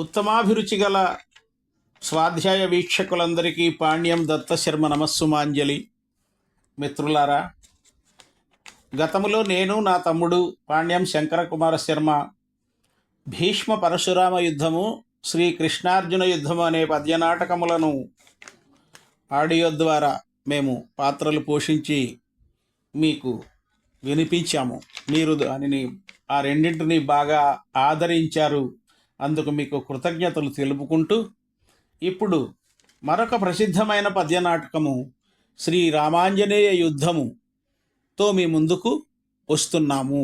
ఉత్తమాభిరుచి గల స్వాధ్యాయ వీక్షకులందరికీ పాణ్యం దత్తశర్మ నమస్సుమాంజలి. మిత్రులారా గతములో నేను నా తమ్ముడు పాణ్యం శంకరకుమార శర్మ భీష్మ పరశురామ యుద్ధము శ్రీ కృష్ణార్జున యుద్ధము అనే పద్యనాటకములను ఆడియో ద్వారా మేము పాత్రలు పోషించి మీకు వినిపించాము. మీరు దానిని ఆ రెండింటిని బాగా ఆదరించారు. అందుకు మీకు కృతజ్ఞతలు తెలుపుకుంటూ ఇప్పుడు మరొక ప్రసిద్ధమైన పద్యనాటకము శ్రీ రామాంజనేయ యుద్ధముతో మీ ముందుకు వస్తున్నాము.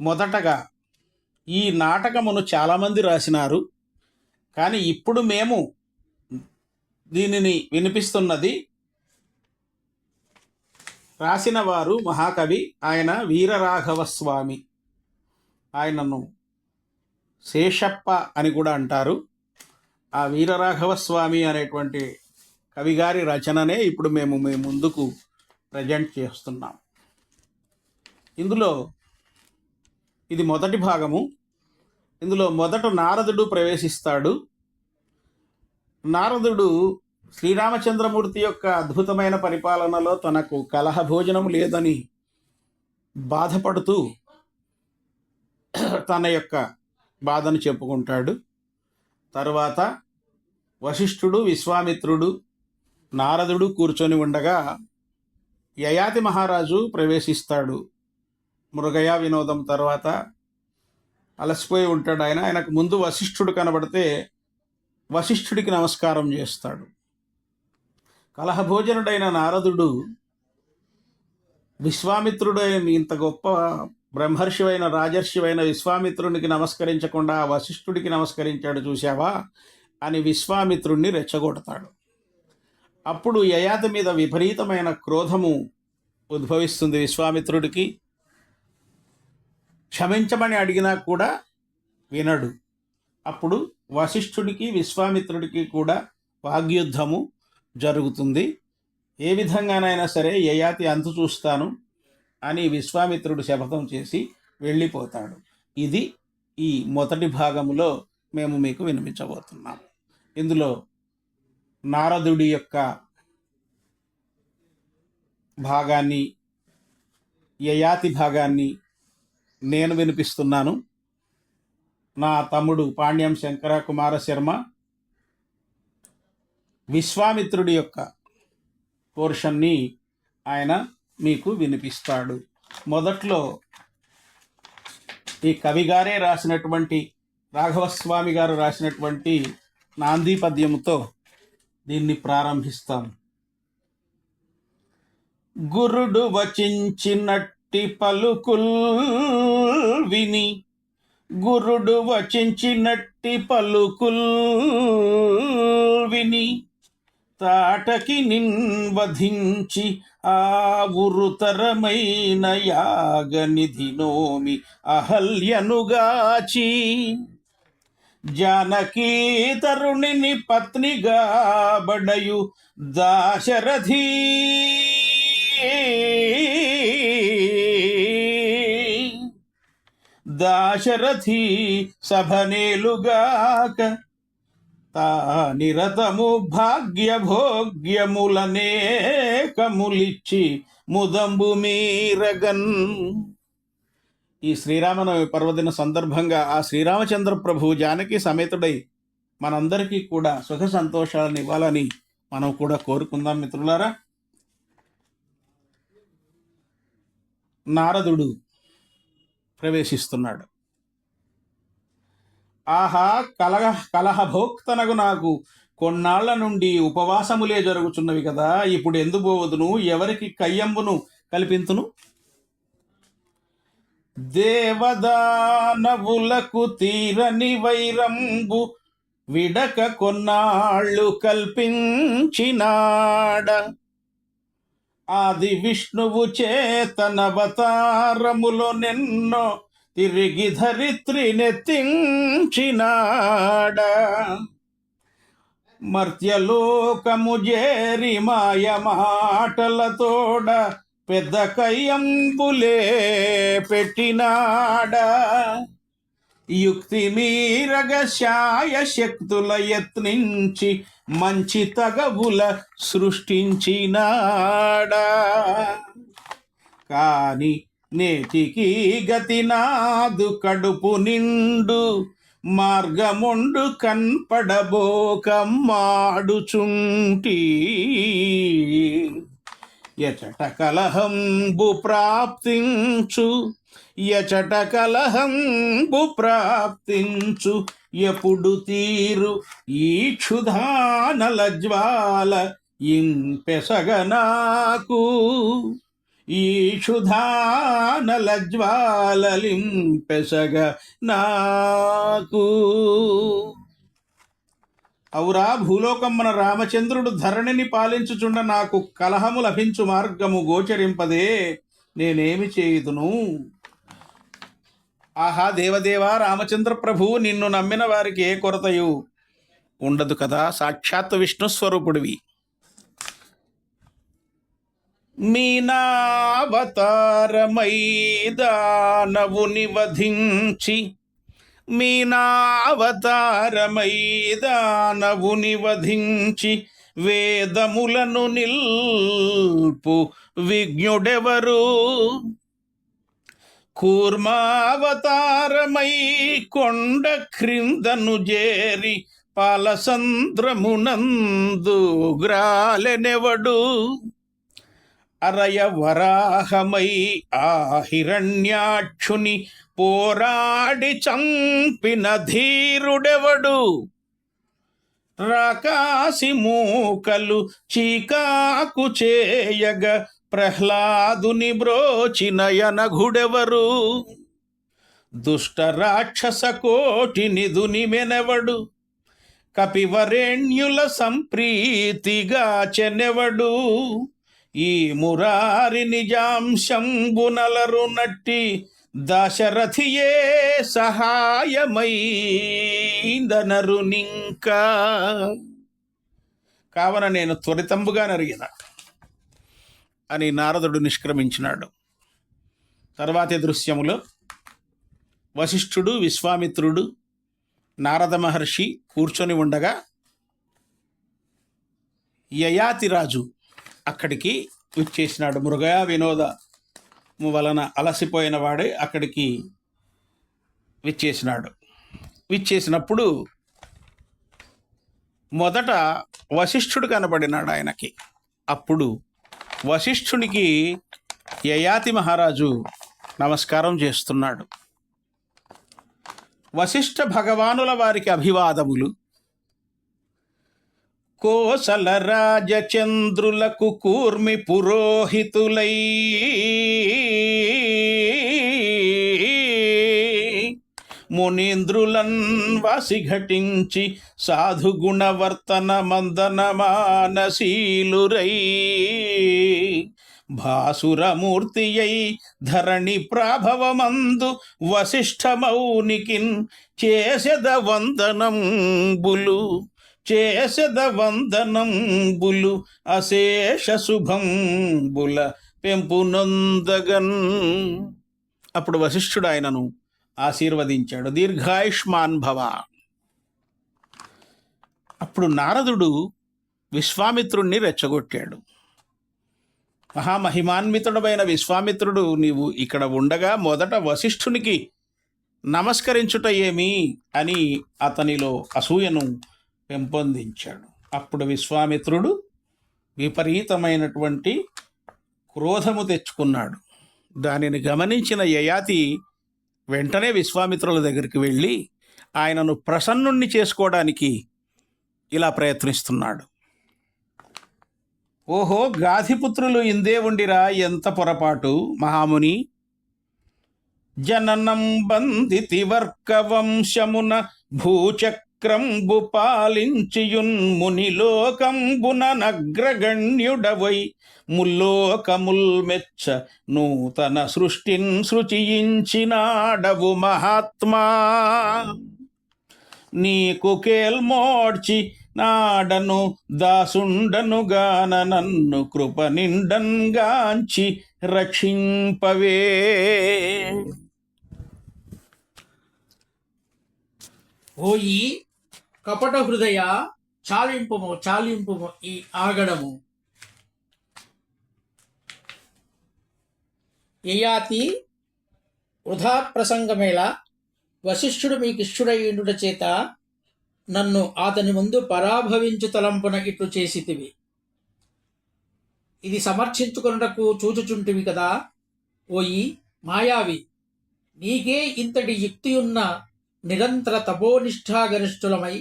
మొదటగా ఈ నాటకమును చాలామంది రాసినారు కానీ ఇప్పుడు మేము దీనిని వినిపిస్తున్నది రాసిన వారు మహాకవి ఆయన వీరరాఘవ స్వామి. ఆయనను శేషప్ప అని కూడా అంటారు. ఆ వీరరాఘవ స్వామి అనేటువంటి కవిగారి రచననే ఇప్పుడు మేము మీ ముందుకు ప్రజెంట్ చేస్తున్నాం. ఇందులో ఇది మొదటి భాగము. ఇందులో మొదట నారదుడు ప్రవేశిస్తాడు. నారదుడు శ్రీరామచంద్రమూర్తి యొక్క అద్భుతమైన పరిపాలనలో తనకు కలహ భోజనం లేదని బాధపడుతూ తన యొక్క బాధను చెప్పుకుంటాడు. తరువాత వశిష్ఠుడు విశ్వామిత్రుడు నారదుడు కూర్చొని ఉండగా యయాతి మహారాజు ప్రవేశిస్తాడు. మృగయ వినోదం తర్వాత అలసిపోయి ఉంటాడు ఆయన. ఆయనకు ముందు వశిష్ఠుడు కనబడితే వశిష్ఠుడికి నమస్కారం చేస్తాడు. కలహభోజనుడైన నారదుడు విశ్వామిత్రుడైన ఇంత గొప్ప బ్రహ్మర్షివైన రాజర్షివైన విశ్వామిత్రునికి నమస్కరించకుండా వశిష్ఠుడికి నమస్కరించాడు చూశావా? అని విశ్వామిత్రుణ్ణి రెచ్చగొడతాడు. అప్పుడు యయాతి మీద విపరీతమైన క్రోధము ఉద్భవిస్తుంది విశ్వామిత్రుడికి. క్షమించమని అడిగినా కూడా వినడు. అప్పుడు వశిష్ఠుడికి విశ్వామిత్రుడికి కూడా వాగ్యుద్ధము జరుగుతుంది. ఏ విధంగానైనా సరే యయాతి అంతు చూస్తాను. అని విశ్వామిత్రుడు శపథం చేసి వెళ్ళిపోతాడు. ఇది ఈ మొదటి భాగంలో మేము మీకు వినిపించబోతున్నాం. ఇందులో నారదుడి యొక్క భాగాన్ని యయాతి భాగాన్ని నేను వినిపిస్తున్నాను. నా తమ్ముడు పాండ్యం శంకర కుమార శర్మ విశ్వామిత్రుడి యొక్క పోర్షన్ని ఆయన మీకు వినిపిస్తాడు. మొదట్లో ఈ కవిగారే రాసినటువంటి రాఘవస్వామి గారు రాసినటువంటి నాంది పద్యముతో దీన్ని ప్రారంభిస్తాం. గురుడు వచించినట్టి పలుకుల్ విని గురుడు వచించినట్టి పలుకుల్ విని తాటకి నిన్వధించి ఆ ఉరుతరమైన యాగనిధి నోమి అహల్యనుగాచి. జానకీ తరుణిని పత్నిగా బడయు దాశరథీ. దాశరథి సభనేలుగాక నిరతము భాగ్య భోగ్యములనేకములిచ్చి ముదంబు మీరగన్. ఈ శ్రీరామనవమి పర్వదిన సందర్భంగా ఆ శ్రీరామచంద్ర ప్రభు జానకి సమేతుడై మనందరికీ కూడా సుఖ సంతోషాలను ఇవ్వాలని మనం కూడా కోరుకుందాం మిత్రులారా. నారదుడు ప్రవేశిస్తున్నాడు. ఆహా కలహ కలహభోక్తనగు నాకు. కొన్నాళ్ళ నుండి ఉపవాసములే జరుగుచున్నవి కదా ఇప్పుడు ఎందుబోవదును ఎవరికి కయ్యంబును కల్పింతును? దేవదానవులకు తీరని వైరంబు విడక కొన్నాళ్ళు కల్పించినాడ. ఆది విష్ణువు చేతనవతారములో నిన్నో తిరిగి ధరిత్రి నెత్తించినాడ. మర్త్యలోకము చేరి మాయ మాటలతోడ పెద్ద కయ్యంబులే పెట్టినాడ. యుక్తి మీరగ శాయ శక్తుల యత్నించి మంచి తగవుల సృష్టించినాడా. కాని నేటికి గతి నాదు కడుపు నిండు మార్గముండు కన్పడబోకమ్మాడుచుంటి. ఎచట కలహంబు ప్రాప్తించు ఎచట కలహంబు ప్రాప్తించు ఎప్పుడు తీరు ఈ క్షుధానల జ్వాల ఇంపెసగ నాకు. నాకు అవురా భూలోకమ్మన రామచంద్రుడు ధరణిని పాలించుచుండ నాకు కలహము లభించు మార్గము గోచరింపదే నేనేమి చేయుదును? ఆహా దేవదేవా రామచంద్ర ప్రభు నిన్ను నమ్మిన వారికి ఏ కొరతయు? ఉండదు కదా సాక్షాత్ విష్ణు స్వరూపుడివి మీనావతారమై దానవుని వధించి మీనావతారమై దానవుని వధించి వేదములను నిల్పు విజ్ఞుడెవరు? కూర్మావతారమై కొండ క్రిందను చేరి పాలసంద్రమునందు గ్రాలెనెవడు? అరయ వరాహమై ఆ హిరణ్యాక్షుని పోరాడి చంపిన ధీరుడెవడు? రాకాసి మూకలు చీకాకు చేయగ ప్రహ్లాదుని బ్రోచిన యనఘుడెవరు? దుష్ట రాక్షస కోటిని దునిమెనెవడు కపివరేణ్యుల సంప్రీతిగా చెనెవడు? ఈ మురారి నిజాంశంబునలరు నట్టి దశరథియే సహాయమైందనరునింకా కావున నేను త్వరితంబుగా నరిగిన అని నారదుడు నిష్క్రమించినాడు. తర్వాతి దృశ్యములో వశిష్ఠుడు విశ్వామిత్రుడు నారద మహర్షి కూర్చొని ఉండగా యయాతిరాజు అక్కడికి విచ్చేసినాడు. మృగయా వినోద వలన అలసిపోయిన వాడే అక్కడికి విచ్చేసినాడు. విచ్చేసినప్పుడు మొదట వశిష్ఠుడు కనబడినాడు ఆయనకి. అప్పుడు వశిష్ఠునికి యయాతి మహారాజు నమస్కారం చేస్తున్నాడు. వశిష్ఠ భగవానుల వారికి అభివాదములు కోసల రాజచంద్రులకు కూర్మి పురోహితులై. మునీంద్రులన్ వాసిఘటించి సాధుగుణవర్తన మందన మానశీలురై భాసురమూర్తి ధరణి ప్రాభవమందు వశిష్ఠమౌనికిన్ చేసెద వందనం బులు చేసద వందనంబులు అశేష శుభంబుల పెంపునొందగన్. అప్పుడు వశిష్ఠుడు ఆయనను ఆశీర్వదించాడు. దీర్ఘాయుష్మాన్ భవ. అప్పుడు నారదుడు విశ్వామిత్రుణ్ణి రెచ్చగొట్టాడు. మహామహిమాన్వితుడమైన విశ్వామిత్రుడు నీవు ఇక్కడ ఉండగా మొదట వశిష్ఠునికి నమస్కరించుట ఏమి? అని అతనిలో అసూయను పెంపొందించాడు. అప్పుడు విశ్వామిత్రుడు విపరీతమైనటువంటి క్రోధము తెచ్చుకున్నాడు. దానిని గమనించిన యయాతి వెంటనే విశ్వామిత్రుల దగ్గరికి వెళ్ళి ఆయనను ప్రసన్నుణ్ణి చేసుకోవడానికి ఇలా ప్రయత్నిస్తున్నాడు. ఓహో గాధిపుత్రులు ఇందే ఉండిరా ఎంత పొరపాటు మహాముని! జననం బందితి వర్క వంశమున క్రంబు పాలించియున్ మునిలోకంబున నగ్రగణ్యుడవై ముల్లోకముల్ మెచ్చ నూతన సృష్టిన్ సృచియించినాడవు మహాత్మా. నీకు కేల్మోడ్చి నాడను దాసుండనుగాన నన్ను కృప నిండంగాంచి రక్షింపవే. ఓయి కపట హృదయ చాలింపుము చాలింపుము ఈ ఆగడము. యయాతి వృధా ప్రసంగమేళ వశిష్ఠుడు మీకిష్టుడయ్యుండుట చేత నన్ను అతని ముందు పరాభవించు తలంపున ఇట్లు చేసితివి. ఇది సమర్థించుకొనుటకు చూచుచుంటివి కదా ఓయి మాయావి! నీకే ఇంతటి యుక్తియున్న నిరంతర తపోనిష్టాగరిష్ఠులమై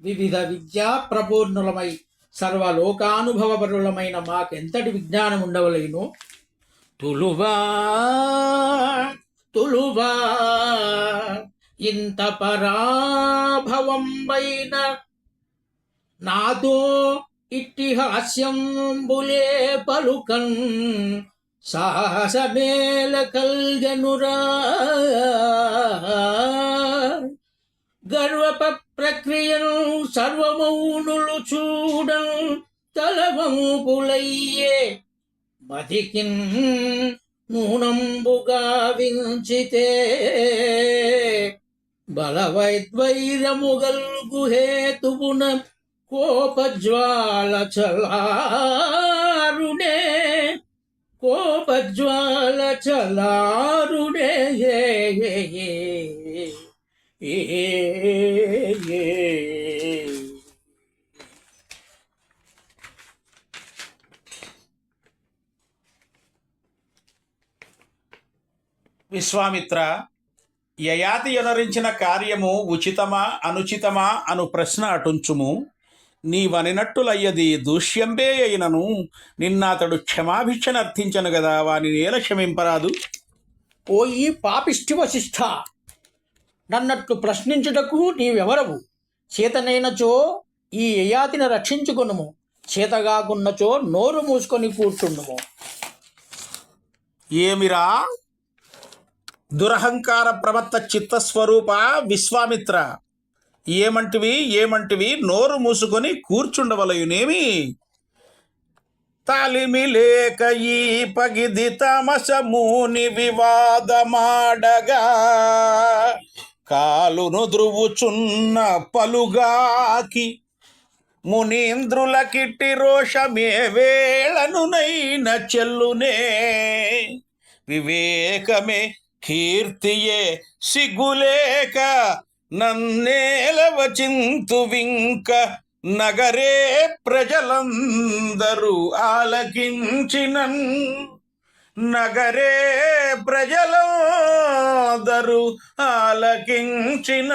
వివిధ విద్యా ప్రపూర్ణులమై సర్వలోకానుభవపరులమైన మాకెంతటి విజ్ఞానం ఉండవలేను? తులువా తులువా ఇంత పరాభవం వైన నాతో ఇట్టిహాస్యంబులే పలుకన్ సాహసమేల కల్గనురా. గర్వప ప్రక్రియను సర్వమౌనులు చూడం తలవంపులయ్యే మదికిన్ నూనంబుగా వించితే బలవైద్వైరముగల్గు హేతువున కోపజ్వాల చలారునే కోపజ్వాల చలారునే ఏ ఏ ఏ ఏ. విశ్వామిత్ర యయాతి ఎనరించిన కార్యము ఉచితమా అనుచితమా అను ప్రశ్న అటుంచుము. నీవనినట్టులయ్యది దూష్యంబే అయినను నిన్న అతడు క్షమాభిక్షను అర్థించను కదా వాని నేల క్షమింపరాదు. ఓయి పాపిష్టి వశిష్ఠ నన్నట్లు ప్రశ్నించుటకు నీవెవరవు? చేతనైనచో ఈ యయాతిని రక్షించుకొనుము చేతగాకున్నచో నోరు మూసుకొని కూర్చుండుము. ఏమిరా? దురహంకార ప్రవర్త చిత్తస్వరూప విశ్వామిత్ర. ఏమంటివి ఏమంటివి నోరు మూసుకొని కూర్చుండవలయునేమి? తాలిమి లేక ఈ పగిది తమసముని వివాదమాడగా. కాలును ద్రువుచున్న పలుగాకి మునీంద్రుల కిట్టి రోషమే వేళనునైన చెల్లునే. వివేకమే కీర్తియే సిగ్గులేక నన్నేలవచింతు వింక నగరే ప్రజలందరూ ఆలకించినన్. నగరే ప్రజలందరూ ఆలకించిన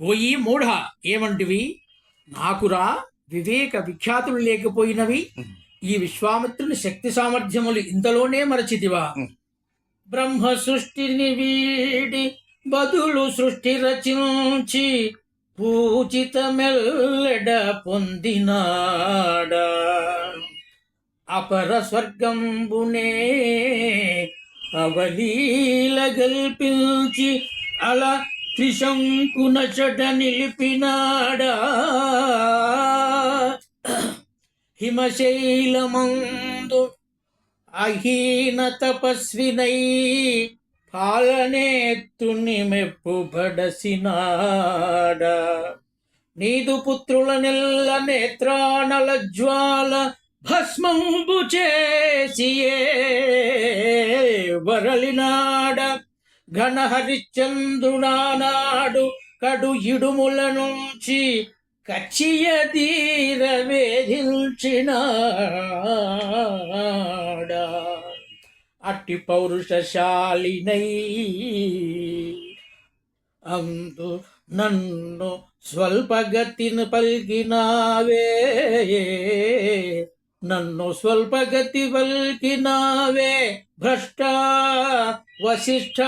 ఓయి మూఢ ఏమంటివి నాకురా వివేక విఖ్యాతులు లేకపోయినవి. ఈ విశ్వామిత్రుని శక్తి సామర్థ్యములు ఇంతలోనే మరచితివా. బ్రహ్మ సృష్టిని వీడి బదులు సృష్టి రచించి పూజితమెల్లెడ పొందినాడా. అపర స్వర్గంబునే అవలీల గల్పించి అలా త్రిశంకున చట నిలిపినాడా? హిమశైలమందు అహీన తపస్వినై పాలనేత్తుని మెప్పుబడసినాడా నీదు పుత్రుల నెల్ల నేత్రానల జ్వాల భస్మంబు చేసియే వరలినాడ? గణహరిచంద్రునాడు కడు ఇడుముల నుంచి కచ్చియ తీర వేధించినాడా అట్టి పౌరుషశాలినై అందు నన్ను స్వల్పగతిని పలికినావే. నన్ను స్వల్పగతి వల్కినావే భ్రష్ట వశిష్ట.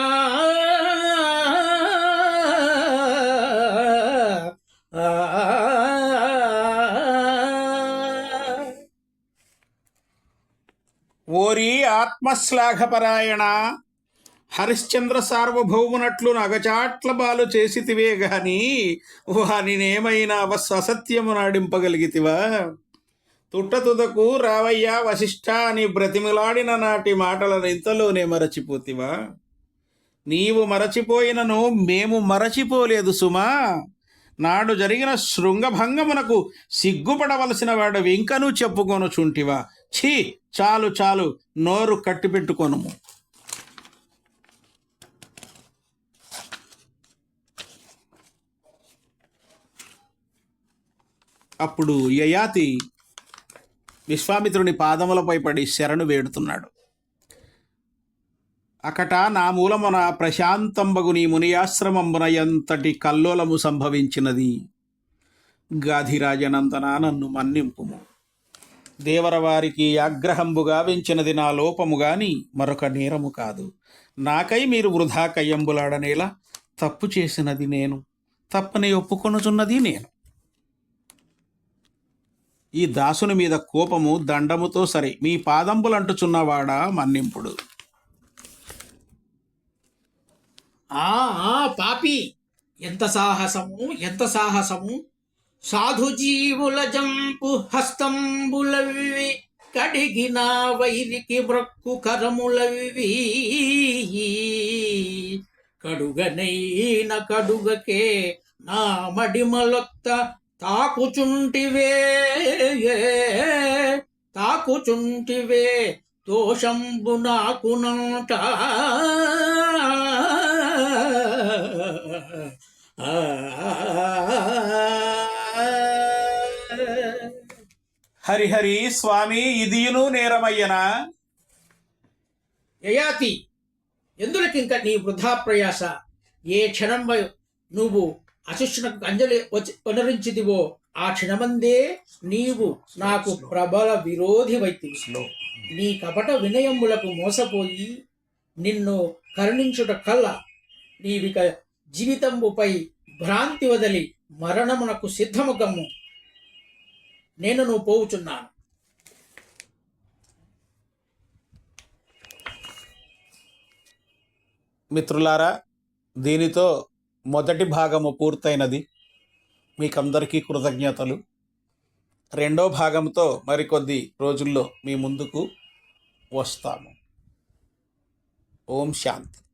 ఓరి ఆత్మశ్లాఘపరాయణ హరిశ్చంద్ర సార్వభౌమునట్లు నగచాట్ల బాలు చేసితివే గాని వానినేమైనా అవస్సు నాడింపగలిగితివా తుట్టతుదకు రావయ్యా వశిష్ఠ అని బ్రతిమిలాడిన నాటి మాటలను ఇంతలోనే మరచిపోతివా? నీవు మరచిపోయినను మేము మరచిపోలేదు సుమా. నాడు జరిగిన శృంగభంగమునకు సిగ్గుపడవలసిన వాడు ఇంకనూ చెప్పుకొనుచుంటివా? ఛీ చాలు చాలు నోరు కట్టిపెట్టుకొనుము. అప్పుడు యయాతి విశ్వామిత్రుని పాదములపై పడి శరణు వేడుతున్నాడు. అకట నా మూలమున ప్రశాంతంబగు నీ మునియాశ్రమంబున ఎంతటి కల్లోలము సంభవించినది? గాధిరాజనందన నన్ను మన్నింపుము. దేవరవారికి ఆగ్రహంబుగా గావించినది నా లోపము గాని మరొక నేరము కాదు. నాకై మీరు వృధా కయ్యంబులాడనేలా తప్పు చేసినది నేను. తప్పని ఒప్పుకొనుచున్నది నేను. ఈ దాసుని మీద కోపము దండముతో సరే. మీ పాదంబులంటుచున్నవాడా మన్నింపుడు. ఆ పాపి. ఎంత సాహసము ఎంత సాహసము. సాధు జీవుల జంపు హస్తంబులవి కడిగిన వైరికి బ్రక్కు కరములవి కడుగనైన కడుగకే నా మడిమలొత్త తాకుచుంటివే తాకుచుంటివే దోషంబు నాకునంట హరిహరి స్వామి ఇదియును నేరమయ్యనా. యయాతి ఎందులకింక నీ వృధా ప్రయాస ఏ క్షణం నువ్వు అశిష్యునకు అంజలి వచ్చి పునరించిదివో ఆ క్షణమందే నీవు నాకు ప్రబల విరోధి వైతివి నీ కపట వినయములకు మోసపోయి నిన్ను కరుణించుట కల్ల నీవిక జీవితంబుపై భ్రాంతి వదలి మరణమునకు సిద్ధముగమ్ము నేను నువ్వు పోవుచున్నాను. మిత్రులారా దీనితో మొదటి భాగము పూర్తయినది. మీకందరికీ కృతజ్ఞతలు. రెండో భాగంతో మరికొద్ది రోజుల్లో మీ ముందుకు వస్తాము. ఓం శాంతి.